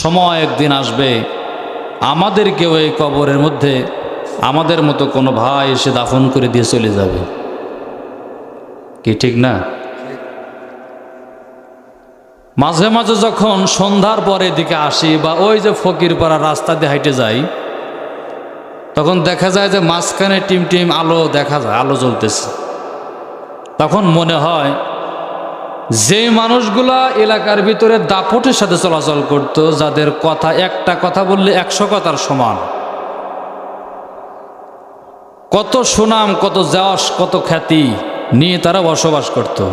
সময় একদিন আসবে, আমাদেরকেও এই কবরের মধ্যে আমাদের মতো কোনো ভাই এসে দাফন করে দিয়ে চলে যাবে। কি ঠিক না? মাঝে মাঝে যখন সন্ধ্যার পরে দিকে আসি বা ওই যে ফকিরপাড়া রাস্তা দিয়ে হাইটে যাই, তখন দেখা যায় যে মাঝখানে টিম টিম আলো দেখা যায়, আলো জ্বলতেছে। তখন মনে হয় যে মানুষগুলা এলাকার ভিতরে দাপটের সাথে চলাচল করত, যাদের কথা, একটা কথা বললে একশো কথার সমান। কত সুনাম, কত যশ, কত খ্যাতি নিয়ে তারা বসবাস করত।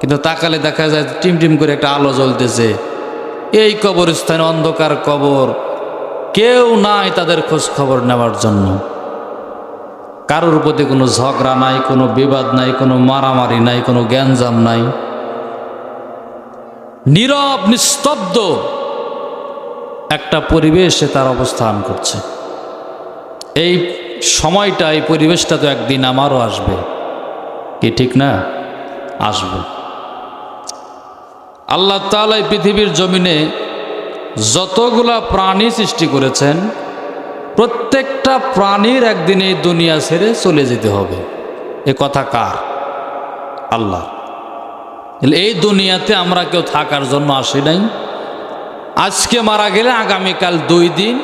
কিন্তু তাকালে দেখা যায় টিম টিম করে একটা আলো জ্বলতেছে। এই কবরস্থানে অন্ধকার কবর। কেউ নাই তাদের খোঁজ খবর নেওয়ার জন্য। কারোর প্রতি কোনো ঝগড়া নাই, কোনো বিবাদ নাই, কোনো মারামারি নাই, কোনো জ্ঞানজাম নাই। নীরব, নিস্তব্ধ একটা পরিবেশে তার অবস্থান করছে। এই সময়টা, এই পরিবেশটা তো একদিন আমারও আসবে। কি ঠিক না? আসবে। আল্লাহ তালা এই পৃথিবীর জমিনে যতগুলা প্রাণী সৃষ্টি করেছেন, প্রত্যেকটা প্রাণীর একদিন এই দুনিয়া ছেড়ে চলে যেতে হবে। এ কথা কার? আল্লাহ এই দুনিয়াতে আমরা কেউ থাকার জন্য আসি নাই। আজকে মারা গেলে আগামীকাল দুই দিন,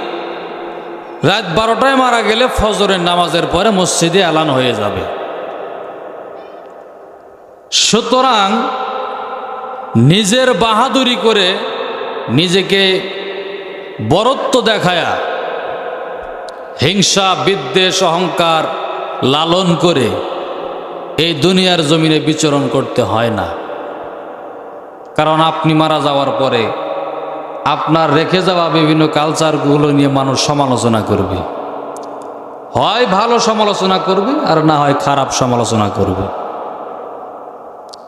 রাত বারোটায় মারা গেলে ফজরের নামাজের পরে মসজিদে এলান হয়ে যাবে। সুতরাং নিজের বাহাদুরি করে নিজেকে বরত্ব দেখায়া, হিংসা, বিদ্বেষ, অহংকার লালন করে এই দুনিয়ার জমিনে বিচরণ করতে হয় না। কারণ আপনি মারা যাওয়ার পরে আপনার রেখে যাওয়া বিভিন্ন কালচারগুলো নিয়ে মানুষ সমালোচনা করবে। হয় ভালো সমালোচনা করবে আর না হয় খারাপ সমালোচনা করবে।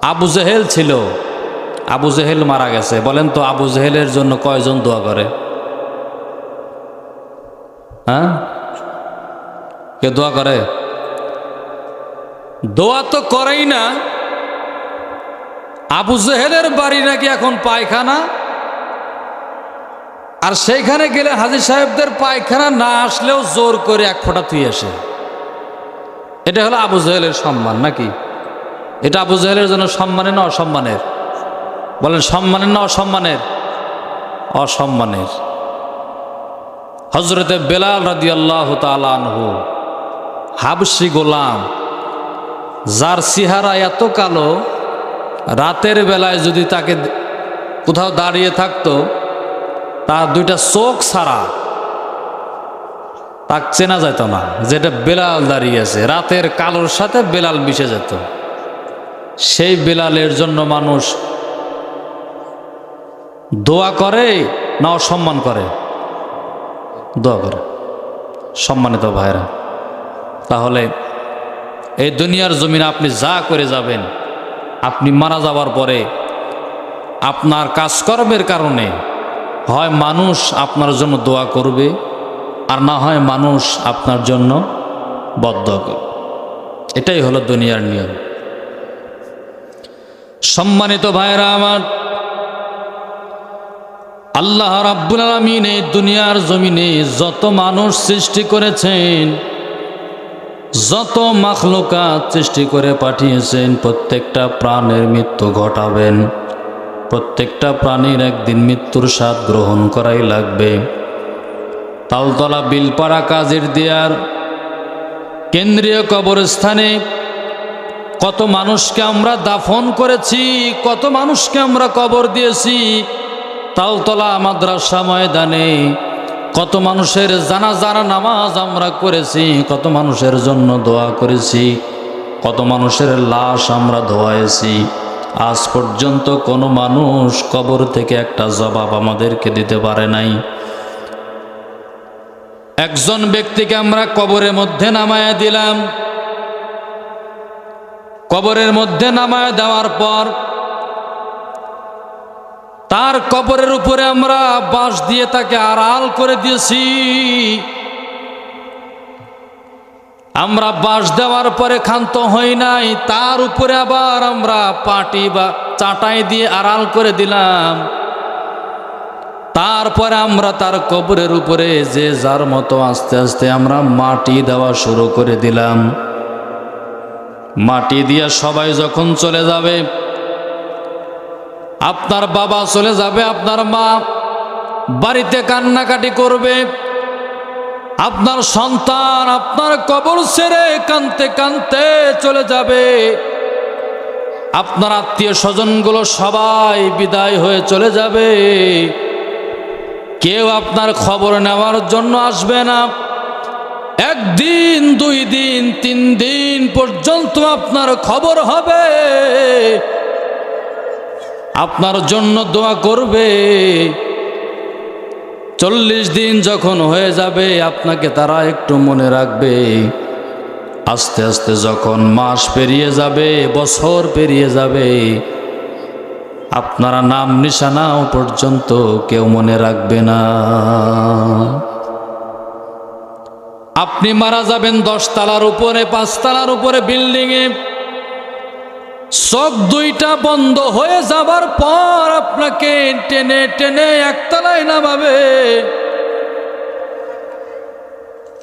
আবু জেহেল ছিল। আবু জেহেল মারা গেছে। বলেন তো আবু জেহেলের জন্য কয়জন দোয়া করে? হ্যাঁ? কে দোয়া করে? দোয়া তো করেই না। আবু জেহেলের বাড়ি নাকি এখন পায়খানা? আর সেইখানে গেলে হাজি সাহেবদের পায়খানা না আসলেও জোর করে এক ফোঁটা তুই আসে। এটা হলো আবু জেহেলের সম্মান নাকি? এটা আবু জেহেলের জন্য সম্মানের না অসম্মানের? বলেন, সম্মানের না অসম্মানের? অসম্মানের। হজরতে বেলাল রাদি আল্লাহ তালহু হাবসি গোলাম, যার সিহারা এত কালো রাতের বেলায় যদি তাকে কোথাও দাঁড়িয়ে থাকতো তার দুইটা চোখ ছাড়া তাক চেনা যেত না, যেটা বেলাল দাঁড়িয়ে আছে। রাতের কালোর সাথে বেলাল মিশে যেত। সেই বেলালের জন্য মানুষ দোয়া করে না অসম্মান করে? দোয়া করে। সম্মানিত ভাইরা তাহলে এই দুনিয়ার জমিনে আপনি যা করে যাবেন আপনি মারা যাওয়ার পরে আপনার কাজকর্মের কারণে হয় মানুষ আপনার জন্য দোয়া করবে, আর না হয় মানুষ আপনার জন্য বদ্ধ করবে এটাই হলো দুনিয়ার নিয়ম। সম্মানিত ভাইরা আমার, আল্লাহ রাব্বুল আলমিন এই দুনিয়ার জমিনে যত মানুষ সৃষ্টি করেছেন যত মাখলুকাত সৃষ্টি করে পাঠিয়েছেন, প্রত্যেকটা প্রাণের মৃত্যু ঘটাবেন। প্রত্যেকটা প্রাণীর একদিন মৃত্যুর স্বাদ গ্রহণ করাই লাগবে। তালতলা বিলপাড়া কাজের দেয়ার কেন্দ্রীয় কবরস্থানে কত মানুষকে আমরা দাফন করেছি, কত মানুষকে আমরা কবর দিয়েছি। তালতলা মাদ্রাসা ময়দানে কত মানুষের জানা জানা নামাজ আমরা করেছি, কত মানুষের জন্য দোয়া করেছি, কত মানুষের লাশ আমরা ধোয়াইছি। আজ পর্যন্ত কোনো মানুষ কবর থেকে একটা জবাব আমাদেরকে দিতে পারে নাই। একজন ব্যক্তিকে আমরা কবরের মধ্যে নামায় দিলাম। কবরের মধ্যে নামায় দেওয়ার পর তার কবরের উপরে আমরা বাঁশ দিয়ে তাকে আড়াল করে দিয়েছি। আমরা বাঁশ দেওয়ার পরে ক্ষান্ত হই নাই, তার উপরে আবার আমরা পাটি বা চাটাই দিয়ে আড়াল করে দিলাম। তারপরে আমরা তার কবরের উপরে যে যার মতো আস্তে আস্তে আমরা মাটি দেওয়া শুরু করে দিলাম। মাটি দিয়ে সবাই যখন চলে যাবে আপনার বাবা চলে যাবে, আপনার মা বাড়িতে কান্নাকাটি করবে। আপনার সন্তান আপনার কবর ছেড়ে কানতে কানতে চলে যাবে। আপনার আত্মীয় স্বজনগুলো সবাই বিদায় হয়ে চলে যাবে। কেউ আপনার খবর নেওয়ার জন্য আসবে না। একদিন, দুই দিন, তিন দিন পর্যন্ত আপনার খবর হবে। আপনার জন্য দোয়া করবে। চল্লিশ দিন যখন হয়ে যাবে, আপনাকে তারা একটু মনে রাখবে। আস্তে আস্তে যখন মাস পেরিয়ে যাবে, বছর পেরিয়ে যাবে, আপনারা নাম নিশানাও পর্যন্ত কেউ মনে রাখবে না। আপনি মারা যাবেন দশ তালার উপরে পাঁচ তালার উপরে, বিল্ডিংয়ে। চোখ দুইটা বন্ধ হয়ে যাবার পর আপনাকে টেনে টেনে একতলায় নামাবে।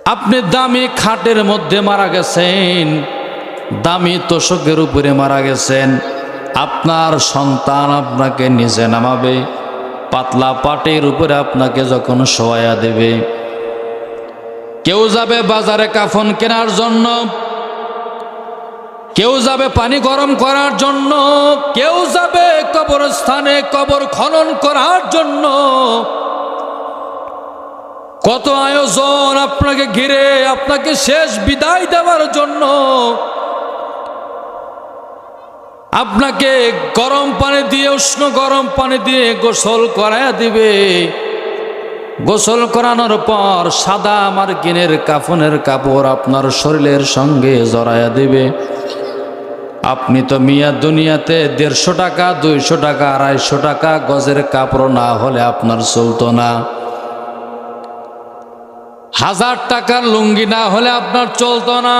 আপনি দামি খাটের মধ্যে মারা গেছেন, দামি তোষকের উপরে মারা গেছেন, আপনার সন্তান আপনাকে নিচে নামাবে, পাতলা পাটের উপরে আপনাকে যখন শোয়া দেবে। কেউ যাবে বাজারে কাফন কেনার জন্য কেউ যাবে পানি গরম করার জন্য, কেউ যাবে কবরস্থানে কবর খনন করার জন্য। কত আয়োজন আপনাকে ঘিরে, আপনাকে শেষ বিদায় দেওয়ার জন্য। আপনাকে গরম পানি দিয়ে, উষ্ণ গরম পানি দিয়ে গোসল করায় দিবে। গোসল করানোর পর সাদা আমার কিনের কাফনের কাপড় আপনার শরীরের সঙ্গে জড়াইয়া দিবে। আপনি তো মিয়া দুনিয়াতে দেড়শো টাকা, দুইশো টাকা, আড়াইশো টাকা গজের কাপড় না হলে আপনার চলতো না। হাজার টাকার লুঙ্গি না হলে আপনার চলতো না।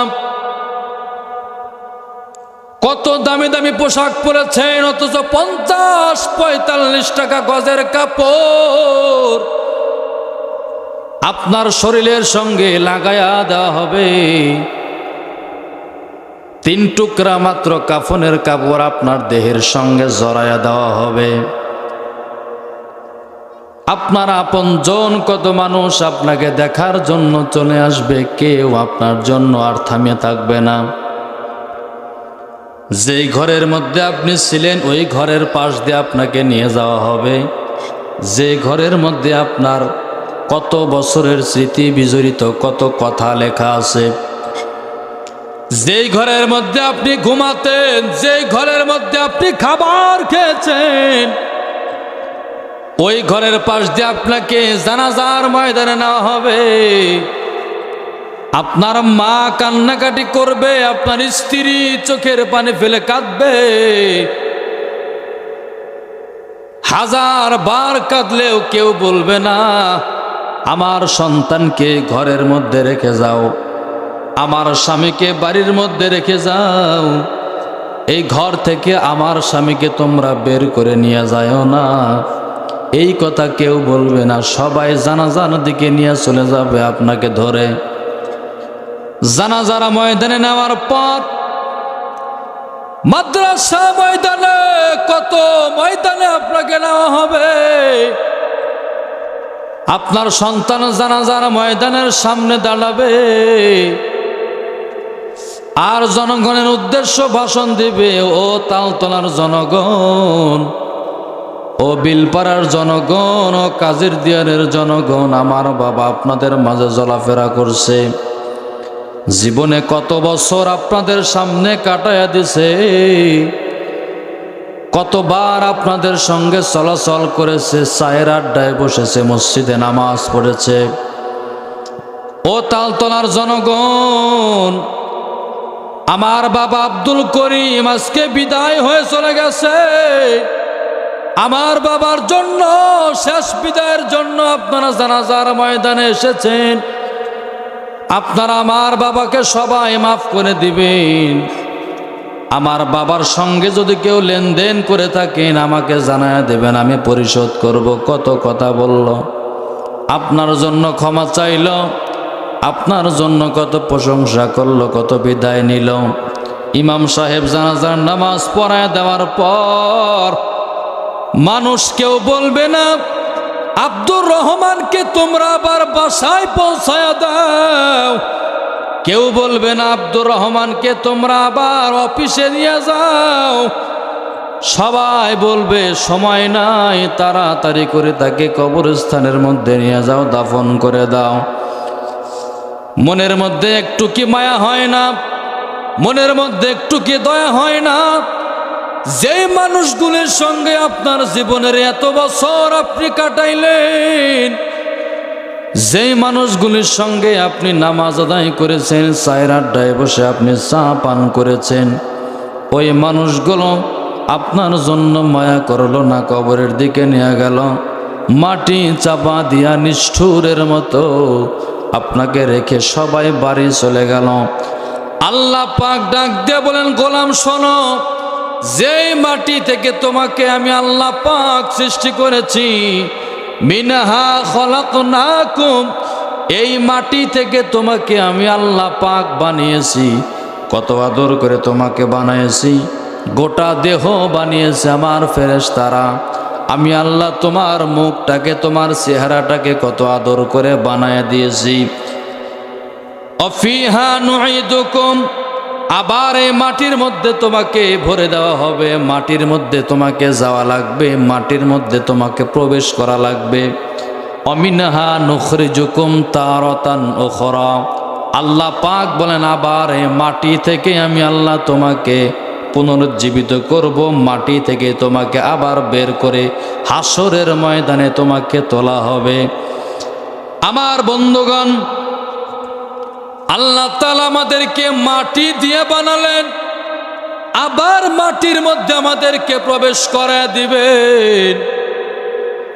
কত দামি দামি পোশাক পরেছেন, অথচ পঞ্চাশ পঁয়তাল্লিশ টাকা গজের কাপড়। আপনার শরীরের সঙ্গে লাগায়া দেওয়া হবে। তিন টুকরা মাত্র কাফনের কাপড় আপনার দেহের সঙ্গে জড়ায়া দেওয়া হবে। আপনার আপন জন কত মানুষ আপনাকে দেখার জন্য চলে আসবে, কেউ আপনার জন্য আর থামিয়ে থাকবে না। যেই ঘরের মধ্যে আপনি ছিলেন, ওই ঘরের পাশ দিয়ে আপনাকে নিয়ে যাওয়া হবে। যে ঘরের মধ্যে আপনার কত বছরের স্মৃতি বিজড়িত, কত কথা লেখা আছে। যেই ঘরের মধ্যে আপনি ঘুমাতেন, যেই ঘরের মধ্যে আপনি খাবার খেয়েছেন, ওই ঘরের পাশ দিয়ে আপনাকে জানাজার ময়দানে নেওয়া হবে। আপনার মা কান্নাকাটি করবে, আপনার স্ত্রী চোখের পানি ফেলে কাঁদবে। হাজার বার কাঁদলেও কেউ বলবে না, আমার সন্তানকে ঘরের মধ্যে রেখে যাও। আমার স্বামীকে বাড়ির মধ্যে রেখে যাও। এই ঘর থেকে আমার স্বামীকে তোমরা বের করে নিয়ে যাও না। এই কথা কেউ বলবে না, সবাই জানাজার দিকে নিয়ে চলে যাবে আপনাকে ধরে। জানাজারা ময়দানে নেওয়ার পর মাদ্রাসা ময়দানে, কত ময়দানে আপনাকে নেওয়া হবে? আপনার সন্তান জানাজার ময়দানের সামনে দাঁড়াবে। আর জনগণের উদ্দেশ্য ভাষণ দিবে ও তালতলার জনগণ, ও বিলপাড়ার জনগণ, ও কাজের দিয়ারের জনগণ, আমার বাবা আপনাদের মাঝে চলাফেরা করছে। জীবনে কত বছর আপনাদের সামনে কাটাইয়া দিছে, কতবার আপনাদের সঙ্গে চলাচল করেছে, চায়ের আড্ডায় বসেছে, মসজিদে নামাজ পড়েছে। ও তালতলার জনগণ আমার বাবা আব্দুল করিম আজকে বিদায় হয়ে চলে গেছে। আমার বাবার জন্য, শেষ বিদায়ের জন্য আপনারা জানাজার ময়দানে এসেছেন। আপনারা আমার বাবাকে সবাই মাফ করে দিবেন। আমার বাবার সঙ্গে যদি কেউ লেনদেন করে থাকেন, আমাকে জানায় দেবেন, আমি পরিশোধ করব। কত কথা বলল। আপনার জন্য ক্ষমা চাইল। আপনার জন্য কত প্রশংসা করল, কত বিদায় নিল। ইমাম সাহেব জানাজার নামাজ পড়ায় দেওয়ার পর মানুষ কেউ বলবে না, আব্দুর রহমানকে তোমরা আবার বাসায় পৌঁছায় দাও। কেউ বলবে না, আব্দুর রহমানকে তোমরা আবার অফিসে নিয়ে যাও। সবাই বলবে, সময় নাই, তাড়াতাড়ি করে তাকে কবরস্থানের মধ্যে নিয়ে যাও, দাফন করে দাও। মনের মধ্যে একটু কি মায়া হয় না? মনের মধ্যে একটু কি দয়া হয় না? যে মানুষগুলির সঙ্গে আপনার জীবনের এত বছর আপনি কাটাইলেন, যেই মানুষগুলির সঙ্গে আপনি নামাজ আদায় করেছেন, চায়ের আড্ডায় বসে আপনি চা পান করেছেন, ওই মানুষগুলো আপনার জন্য মায়া করল না, কবরের দিকে নিয়ে গেল, মাটি চাপা দিয়া নিষ্ঠুরের মতো আপনাকে রেখে সবাই বাড়ি চলে গেল। আল্লাহ পাক ডাক দিয়ে বলেন, গোলাম, শোনো, যেই মাটি থেকে তোমাকে আমি আল্লাহ পাক সৃষ্টি করেছি, মিনাহা খলাকনাকুম, এই মাটি থেকে তোমাকে আমি আল্লাহ পাক বানিয়েছি। কত আদর করে তোমাকে বানিয়েছি, গোটা দেহ বানিয়েছে আমার ফেরেশতারা। আমি আল্লাহ তোমার মুখটাকে, তোমার চেহারাটাকে কত আদর করে বানায় দিয়েছি। অফিহা আবার এই মাটির মধ্যে তোমাকে ভরে দেওয়া হবে। মাটির মধ্যে তোমাকে যাওয়া লাগবে, মাটির মধ্যে তোমাকে প্রবেশ করা লাগবে। অমিনাহা নুখরিজুকুম তারতান ওখরা আল্লাহ পাক বলেন, আবার এই মাটি থেকে আমি আল্লাহ তোমাকে পুনরুজ্জীবিত করব, মাটি থেকে তোমাকে আবার বের করে হাসরের ময়দানে তোমাকে তোলা হবে। আমার বন্ধুগণ, আল্লাহ তালা আমাদেরকে মাটি দিয়ে বানালেন, আবার মাটির মধ্যে আমাদেরকে প্রবেশ করে দিবেন।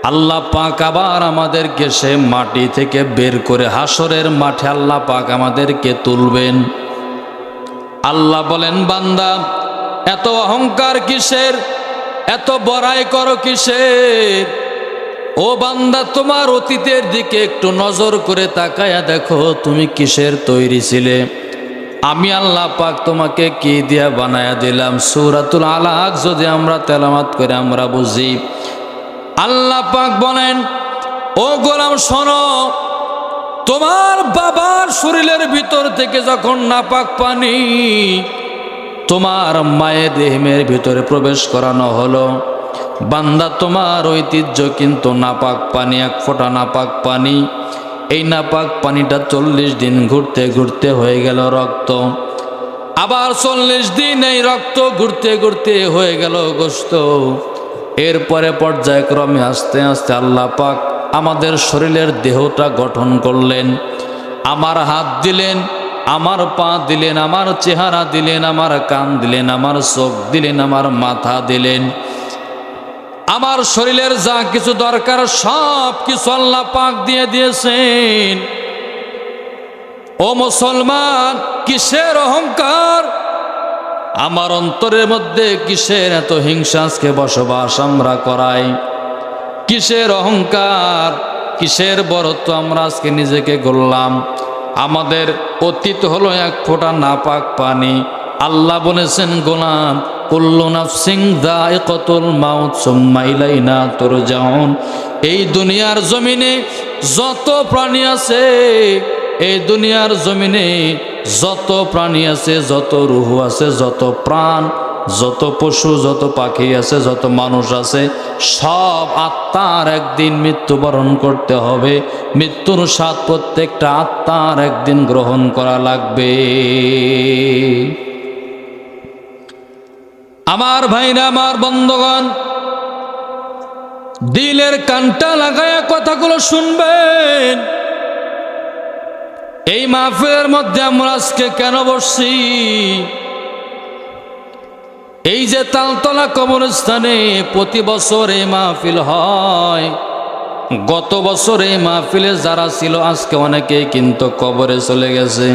আল্লাহ পাক আবার আমাদেরকে সে মাটি থেকে বের করে হাসরের মাঠে আল্লাহ পাক আমাদেরকে তুলবেন। আল্লাহ বলেন, বান্দা এত অহংকার কিসের? এত বড়াই করো কিসের? ও বান্দা, তোমার অতীতের দিকে একটু নজর করে তাকায়া দেখো, তুমি কিসের তৈরি ছিলে? আমি আল্লাহ পাক তোমাকে কি দিয়া বানায়া দিলাম? সুরাতুল আলাক যদি আমরা তেলামাত করে আমরা বুঝি। আল্লাহ পাক বলেন, ও গোলাম, শোনো, তোমার বাবার শরীরের ভিতর থেকে যখন নাপাক পানি তোমার মায়ের দেহেমের ভিতরে প্রবেশ করানো হলো। বান্দা, তোমার ঐতিহ্য কিন্তু নাপাক পানি, এক ফোঁটা নাপাক পানি। এই নাপাক পানিটা চল্লিশ দিন ঘুরতে ঘুরতে হয়ে গেল রক্ত। আবার চল্লিশ দিন এই রক্ত ঘুরতে ঘুরতে হয়ে গেল গোস্ত। এরপরে পর্যায়ক্রমে আস্তে আস্তে আল্লাহ পাক আমাদের শরীরের দেহটা গঠন করলেন। আমার হাত দিলেন আমার পা দিলেন, আমার চেহারা দিলেন, আমার কান দিলেন, আমার চোখ দিলেন, আমার মাথা দিলেন। আমার শরীরের যা কিছু দরকার, সব কিছু আল্লাহ পাক দিয়ে দিয়েছেন। ও মুসলমান, কিসের অহংকার? আমার অন্তরের মধ্যে কিসের এত হিংসা আজকে বসবাস আমরা করাই? কিসের অহংকার? কিসের বরত্ব আমরা আজকে নিজেকে গড়লাম? আমাদের অতীত হলো এক ফোঁটা নাপাক পানি। আল্লাহ বলেছেন, গোলাম সুম্মা ইলাইনা তুরজাউন। এই দুনিয়ার জমিনে যত প্রাণী আছে, এই দুনিয়ার জমিনে যত প্রাণী আছে, যত রুহ আছে, যত প্রাণ যত পশু, যত পাখি আছে, যত মানুষ আছে, সব আত্মার একদিন মৃত্যুবরণ করতে হবে। মৃত্যুর স্বাদ প্রত্যেকটা আত্মার একদিন গ্রহণ করা লাগবে। আমার ভাইরা, আমার বন্ধগণ, দিলের কানটা লাগায়া কথাগুলো শুনবেন। এই মাহফিলের মধ্যে আমরা আজকে কেন বসছি? এই যে তালতলা কবরস্থানে প্রতি বছর মাহফিল হয়, গত বছরে মাহফিলে যারা ছিল, আজকে অনেকেই কিন্তু কবরে চলে গেছে।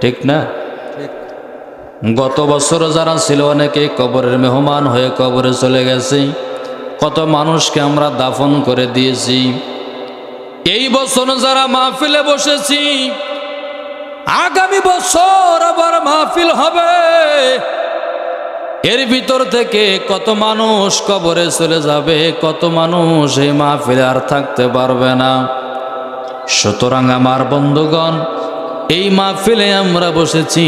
ঠিক না? গত বছর যারা ছিল, অনেকে কবরের মেহমান হয়ে কবরে চলে গেছে। কত মানুষকে আমরা দাফন করে দিয়েছি। এই বছর যারা মাহফিলে বসেছি, আগামী বছর আবার মাহফিল হবে। এর ভিতর থেকে কত মানুষ কবরে চলে যাবে, কত মানুষ এই মাহফিলে আর থাকতে পারবে না। সুতরাং আমার বন্ধুগণ, এই মাহফিলে আমরা বসেছি।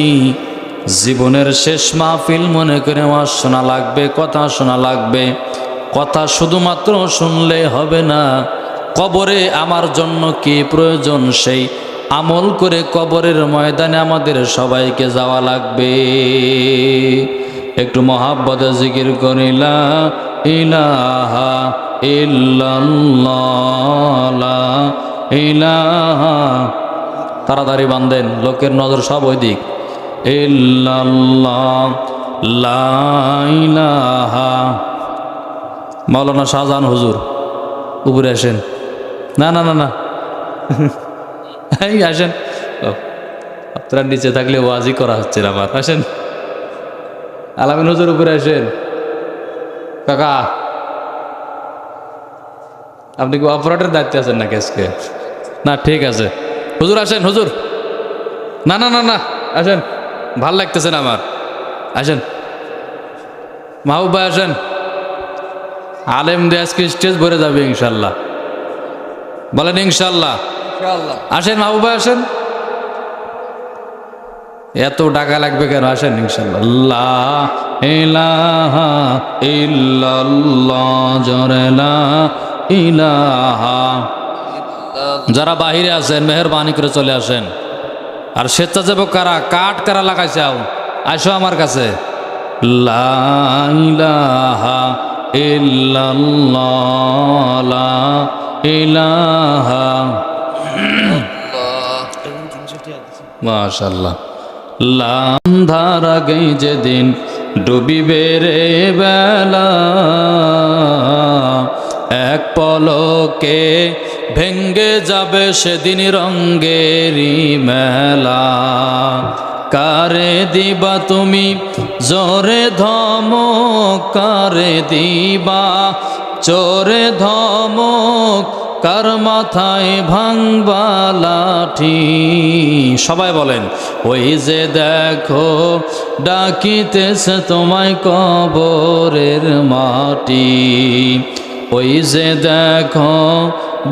জীবনের শেষ মাহফিল মনে করে আমার শোনা লাগবে, কথা শোনা লাগবে। কথা শুধুমাত্র শুনলে হবে না, কবরে আমার জন্য কি প্রয়োজন সেই আমল করে কবরের ময়দানে আমাদের সবাইকে যাওয়া লাগবে। একটু মহাব্বতে জিকির করিলা ইলাহা ইল্লাল্লাহ ইলাহা। তাড়াতাড়ি বান্ধেন লোকের নজর সব ওই দিক। ইল্লাল্লাহ, লা ইলাহা। মাওলানা শাহজাহান হুজুর, উপরে আসেন। না না না না। এই আসেন। আপনারা নিচে থাকলে ওয়াজি করা হচ্ছে আমার আসেন। আলামিন হুজুর উপরে আসেন। কাকা আপনি কি অপারেটর দায়িত্বে আছেন না আজকে? না ঠিক আছে। হুজুর আসেন হুজুর। না না না না আসেন। ভালো লাগতেছে না আমার। আসেন। মাহবুব ভাই আসেন। আলেম দিয়ে আজকে স্টেজ ভরে যাবে ইনশাল্লাহ। বলেন ইনশাল্লাহ। আসেন মাহবুব ভাই আসেন। এত টাকা লাগবে কেন? আসেন ইনশাল্লাহ ইলাহা যারা বাহিরে আছেন, মেহরবানি করে চলে আসেন। আর স্বেচ্ছাসেবক কারা? কাঠ কারা লাগাইছে আও? আসো আমার কাছে। লা ইলাহা ইল্লাল্লাহ, লা ইলাহা মাশাল্লাহ লান্ধার আগে যেদিন ডুবিবে রে বেলা, এক পলকে ভেঙ্গে যাবে সেদিন রঙ্গেরি মেলা। কারে দিবা তুমি জোরে ধমক, কারে দিবা চোরে ধমক কার মাথায় ভাঙবা লাঠি? সবাই বলেন, ওই যে দেখো, ডাকিতেছে তোমায় কবরের মাটি। ওই যে দেখো,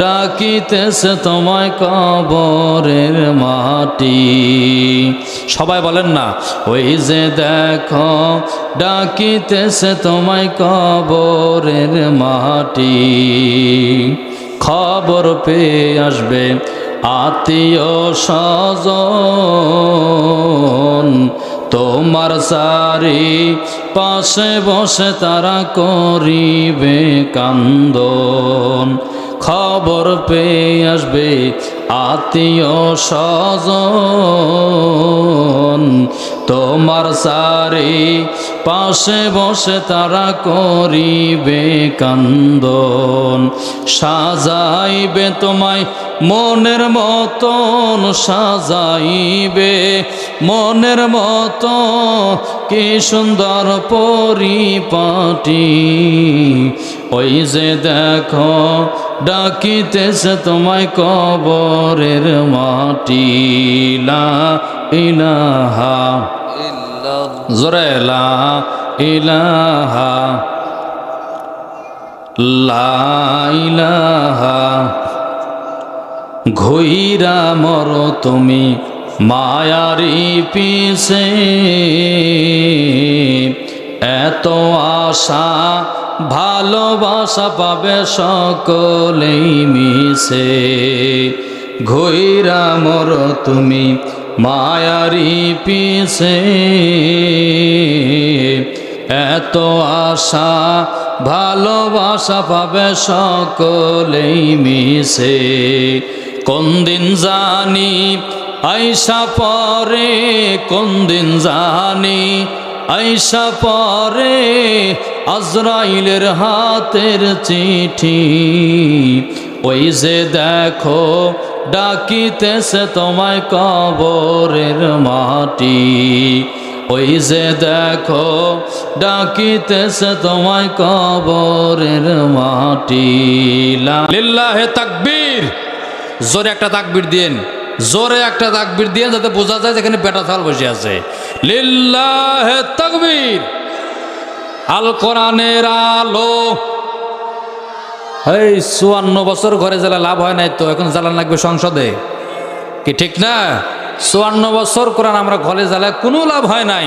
ডাকিতেছে তোমায় কবরের মাটি। সবাই বলেন না, ওই যে দেখো, ডাকিতেছে তোমায় কবরের মাটি। খবর পেয়ে আসবে আত্মীয় স্বজন। তোমার সারি পাশে বসে তারা করিবে কান্দন। খবর পেয়ে আসবে আত্মীয় স্বজন। তোমার সারি পাশে বসে তারা করিবে কান্দন। সাজাইবে তোমায় মনের মতন, সাজাইবে মনের মতো কি সুন্দর পরিপাটি। ওই যে দেখো, ডাকিতেছে তোমায় কবরের মাটি। লা ইলাহা জোরে লা ইলাহা লা ইলাহা ঘুইরা মর তুমি মায়ারি পিছে। এত আশা, ভালোবাসা পাবে সকলেই মিশে ঘুইরা মর তুমি মায়ারি পিছে এত আশা, ভালোবাসা পাবে সকলেই মিশে। কোন দিন জানি আইসা পরে, কোন দিন জানি আইসা পরে আজরাইলের হাতের চিঠি। ওই যে দেখো ডাকিতেছে তোমায় কবরের মাটি। ওই যে দেখো, ডাকিতেছে তোমায় কবরের মাটি। লিল্লাহে তাকবীর। জোরে একটা তাকবীর দিন জোরে একটা তাকবীর দিয়ে যাতে বোঝা যায় যেখানে বেটা থাল বসে আছে। লিল্লাহে তাকবীর। আল কোরআনের আলো এই চুয়ান্ন বছর ঘরে জ্বালা লাভ হয় নাই তো, এখন জ্বালান লাগবে সংসদে। কি ঠিক না? চুয়ান্ন বছর কোরআন আমরা ঘরে জ্বালায় কোনো লাভ হয় নাই।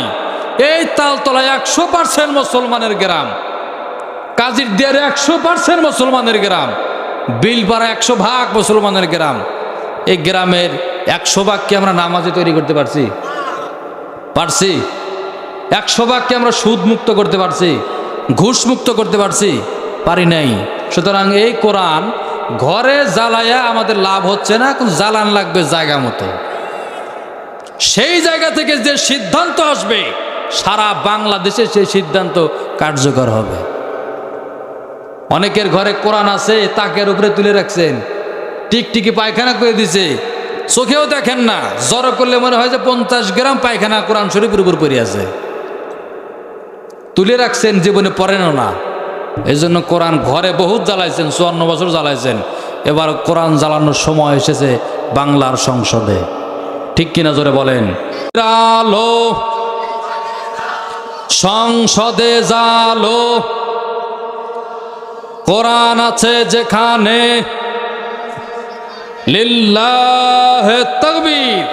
এই তালতলায় একশো পার্সেন্ট মুসলমানের গ্রাম। কাজির দিয়ারে একশো পার্সেন্ট মুসলমানের গ্রাম। বিলপাড়া একশো ভাগ মুসলমানের গ্রাম। এই গ্রামের একশো ভাগকে আমরা নামাজে তৈরি করতে পারছি? পারছি। একশো ভাগকে আমরা সুদ মুক্ত করতে পারছি? ঘুষ মুক্ত করতে পারছি? পারি নাই। সুতরাং এই কোরআন ঘরে জ্বালায়া আমাদের লাভ হচ্ছে না, এখন জ্বালান লাগবে জায়গা মতো। সেই জায়গা থেকে যে সিদ্ধান্ত আসবে, সারা বাংলাদেশে সেই সিদ্ধান্ত কার্যকর হবে। অনেকের ঘরে কোরআন আছে, তাকের উপরে তুলে রাখছেন। টিকটিকি পায়খানা করে দিছে, চোখেও দেখেন না। জড়ো করলে মনে হয় যে পঞ্চাশ গ্রাম পায়খানা কোরআন শরীফের উপর পড়ে আছে। তুলে রাখছেন, জীবনে পড়েনও না। এই জন্য কোরআন ঘরে বহুত জ্বালাইছেন, চুয়ান্ন বছর জ্বালাইছেন। এবার কোরআন জ্বালানোর সময় এসেছে বাংলার সংসদে। ঠিক কিনা জোরে বলেন? সংসদে জালো কোরআন আছে যেখানে লিল্লাহ তকবীর।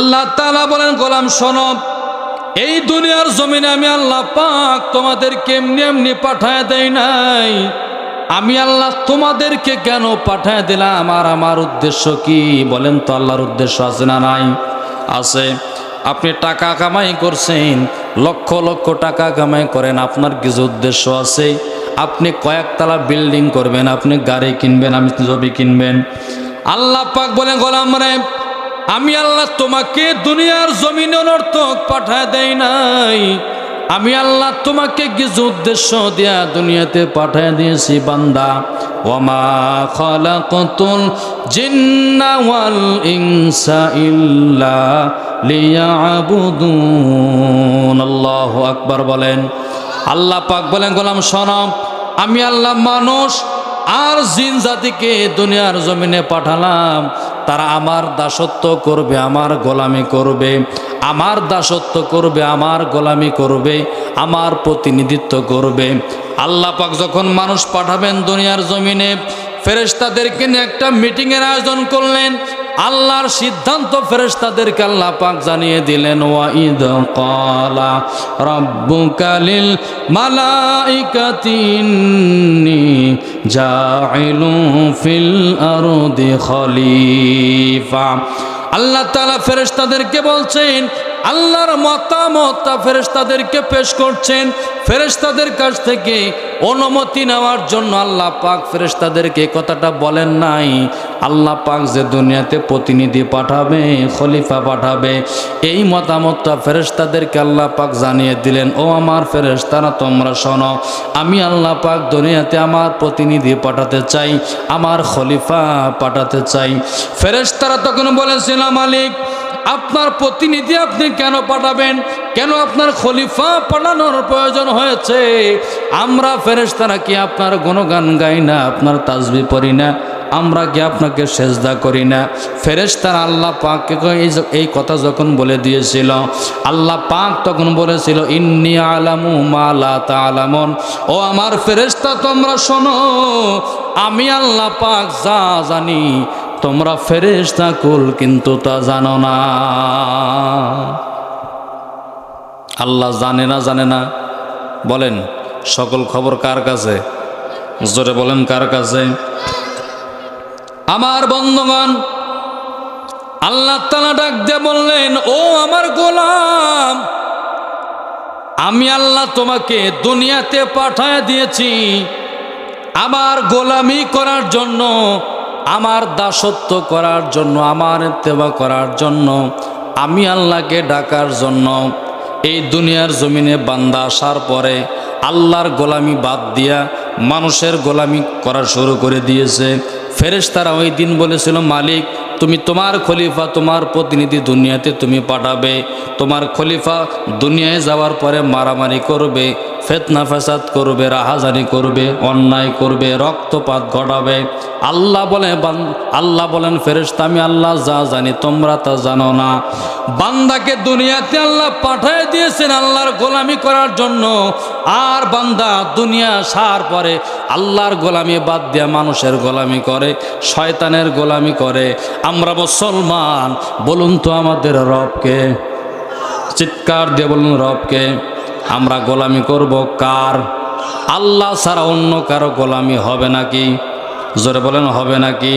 আল্লাহ তাআলা বলেন, গোলাম শোনব এই দুনিয়ার জমিনে আমি আল্লাহ পাক তোমাদের কেমনি এমনি পাঠায় দেই নাই? আমি আল্লাহ তোমাদেরকে কেন পাঠায় দিলাম? আর আমার উদ্দেশ্য কি? বলেন তো আল্লাহর উদ্দেশ্য আছে না নাই? আছে। আপনি টাকা কামাই করছেন, লক্ষ লক্ষ টাকা কামাই করেন, আপনার কিছু উদ্দেশ্য আছে? আপনি কয়েকতলা বিল্ডিং করবেন, আপনি গাড়ি কিনবেন, আমি জমি কিনবেন। আল্লাহ পাক বলে গোলাম রে আমি আল্লাহ তোমাকে দুনিয়ার জমিন অনর্থক পাঠায় দেয় নাই। আমি আল্লাহ তোমাকে কিছু উদ্দেশ্য দিয়া দুনিয়াতে পাঠায় দিয়েছি, বান্দা। জিন্না ওয়াল বলেন। আল্লাহ পাক বলেন, গোলাম সনম আমি আল্লাহ মানুষ আর জিন জাতিকে দুনিয়ার জমিনে পাঠালাম, তারা আমার দাসত্ব করবে, আমার গোলামি করবে, আমার দাসত্ব করবে, আমার গোলামি করবে, আমার প্রতিনিধিত্ব করবে। আল্লাহ পাক যখন মানুষ পাঠাবেন দুনিয়ার জমিনে, ফেরেশতাদেরকে নিয়ে একটা মিটিংয়ের আয়োজন করলেন আল্লাহর সিদ্ধান্ত ফেরেশতাদেরকে আল্লাহ পাক জানিয়ে দিলেন ওয়াইদ ক্বালা রাব্বুকালিল মালাইকাতিন্নি জাইলু ফিল আরদি খলিফা। আল্লাহ তাআলা ফেরেশতাদেরকে বলছেন আল্লাহর মতামত ফেরেশতাদেরকে পেশ করছেন। ফেরেশতাদের কাছ থেকে অনুমতি নেওয়ার জন্য আল্লাহ পাক ফেরেশতাদেরকে কথাটা বলেন নাই। আল্লাহ পাক যে দুনিয়াতে প্রতিনিধি পাঠাবে, খলিফা পাঠাবে, এই মতামতটা ফেরেশতাদেরকে আল্লাহ পাক জানিয়ে দিলেন, ও আমার ফেরেশতারা, তোমরা শোনো, আমি আল্লাহ পাক দুনিয়াতে আমার প্রতিনিধি পাঠাতে চাই, আমার খলিফা পাঠাতে চাই। ফেরেশতারা তখন বলেছিল, মালিক আপনার প্রতিনিধি আপনি কেন পাঠাবেন? কেন আপনার খলিফা পাঠানোর প্রয়োজন হয়েছে? আমরা ফেরেশতারা কি আপনার গুণগান গাই না, আপনার তাজবি পড়ি না? আমরা কি আপনাকে সেজদা করি না? ফেরেশতারা আল্লাহ পাককে এই কথা যখন বলে দিয়েছিল, আল্লাহ পাক তখন বলেছিল, ইন্নি আলামু মালা তালামন ও আমার ফেরেশতা, তোমরা শোনো, আমি আল্লাহ পাক যা জানি তোমরা ফেরেশতা কুল কিন্তু তা জানো না। আল্লাহ জানে না জানে না। বলেন, সকল খবর কার কাছে? জোরে বলেন, কার কাছে? আমার বন্ধগণ, আল্লাহ তালা ডাক দিয়ে বললেন, ও আমার গোলাম, আমি আল্লাহ তোমাকে দুনিয়াতে পাঠায় দিয়েছি। আমার গোলামি করার জন্য আমার দাসত্ব করার জন্য, আমার তেবা করার জন্য, আমি আল্লাহকে ডাকার জন্য এই দুনিয়ার জমিনে বান্দা আসার পরে আল্লাহর গোলামি বাদ দিয়া মানুষের গোলামি করা শুরু করে দিয়েছে। ফেরেশতারা ওই দিন বলেছিল, মালিক, তুমি তোমার খলিফা, তোমার প্রতিনিধি দুনিয়াতে তুমি পাঠাবে, তোমার খলিফা দুনিয়ায় যাওয়ার পরে মারামারি করবে ফেতনা ফেসাদ করবে, রাহাজানি করবে, অন্যায় করবে, রক্তপাত ঘটাবে। আল্লাহ বলে আল্লাহ বলেন, ফেরেশতা, আমি আল্লাহ যা জানি, তোমরা তা জানো না। বান্দাকে দুনিয়াতে আল্লাহ পাঠিয়ে দিয়েছেন আল্লাহর গোলামি করার জন্য। আর বান্দা দুনিয়া সার পরে আল্লাহর গোলামি বাদ দিয়া মানুষের গোলামি করে, শয়তানের গোলামি করে। আমরা মুসলমান, বলুন তো আমাদের রবকে। চিৎকার দিয়ে বলুন রবকে। আমরা গোলামি করব কার? আল্লাহ ছাড়া অন্য কারও গোলামি হবে নাকি? জোরে বলেন, হবে নাকি?